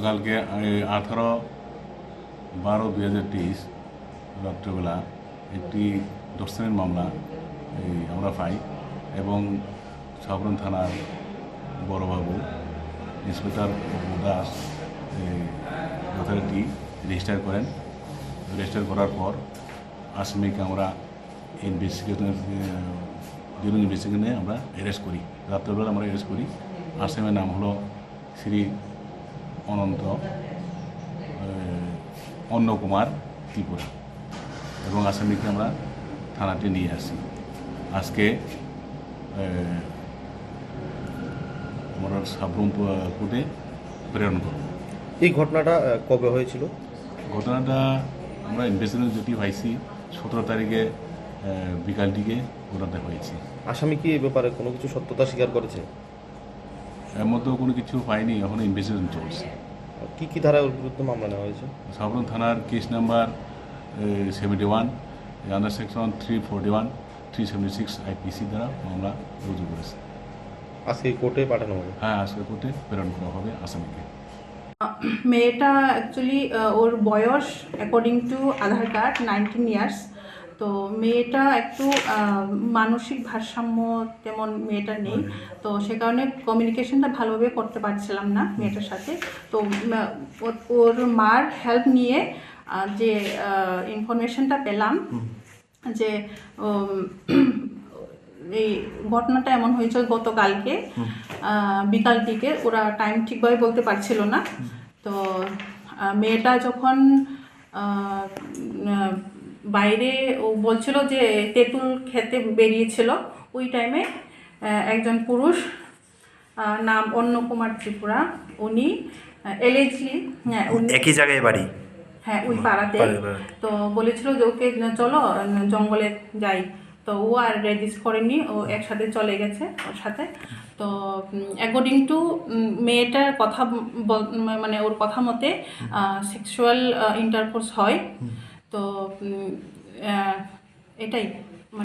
গতকালকে আঠারো বারো দুই হাজার তেইশ রাত্রেবেলা একটি দর্শনের মামলা আমরা পাই এবং সাবরণ থানার বড়বাবু ইন্সপেক্টর দাস যথারীতি রেজিস্টার করেন। রেজিস্টার করার পর আসামিকে আমরা ইনভেস্টিগেশন ডিউরিং ইনভেস্টিগেশনে আমরা অ্যারেস্ট করি। রাত্রেবেলা আমরা অ্যারেস্ট করি। আসামের নাম হলো শ্রী অনন্ত অন্নকুমার ত্রিপুরা এবং আসামিকে আমরা থানাতে নিয়ে আসি। আজকে আমরা সাবরুম কোর্টে প্রেরণ করব। এই ঘটনাটা কবে হয়েছিল? ঘটনাটা আমরা ইনভেস্টিগেশন যেটি পাইছি সতেরো তারিখে বিকাল দিকে ঘটনাটা হয়েছে। আসামি কি এই ব্যাপারে কোনো কিছু সত্যতা স্বীকার করেছে? এর মধ্যেও কোনো কিছু পাইনি এখনও ইনভেস্টিগেশন চলছে। কি কি ধারায় ওর বিরুদ্ধে মামলা নেওয়া হয়েছে? সাবরুম থানার case number seventy one under section three forty one three seventy six IPC দ্বারা মামলা রুজু করেছে। আজকে কোর্টে পাঠানো হবে? হ্যাঁ আজকে কোর্টে প্রেরণ করা হবে আসামিকে। মেয়েটা অ্যাকচুয়ালি ওর বয়স according to Aadhaar card nineteen years তো মেয়েটা একটু মানসিক ভারসাম্য তেমন মেয়েটা নেই। তো সে কারণে কমিউনিকেশনটা ভালোভাবে করতে পারছিলাম না মেয়েটার সাথে। তো ওর মার হেল্প নিয়ে যে ইনফরমেশনটা পেলাম যে এই ঘটনাটা এমন হয়েছে গতকালকে বিকাল দিকে। ওরা টাইম ঠিকভাবে বলতে পারছিল না। তো মেয়েটা যখন বাইরে ও বলছিল যে তেঁতুল খেতে বেরিয়েছিল। ওই টাইমে একজন পুরুষ নাম অন্য কুমার ত্রিপুরা। উনি এলেজলি হ্যাঁ একই জায়গায় বাড়ি? হ্যাঁ ওই পাড়াতে। তো বলেছিল যে ওকে চলো জঙ্গলে যাই। তো ও আর রেজিস্ট করেনি ও একসাথে চলে গেছে ওর সাথে। তো অ্যাকর্ডিং টু মেয়েটার কথা মানে ওর কথা মতে সেক্সুয়াল ইন্টারকোর্স হয়। তো এটাই।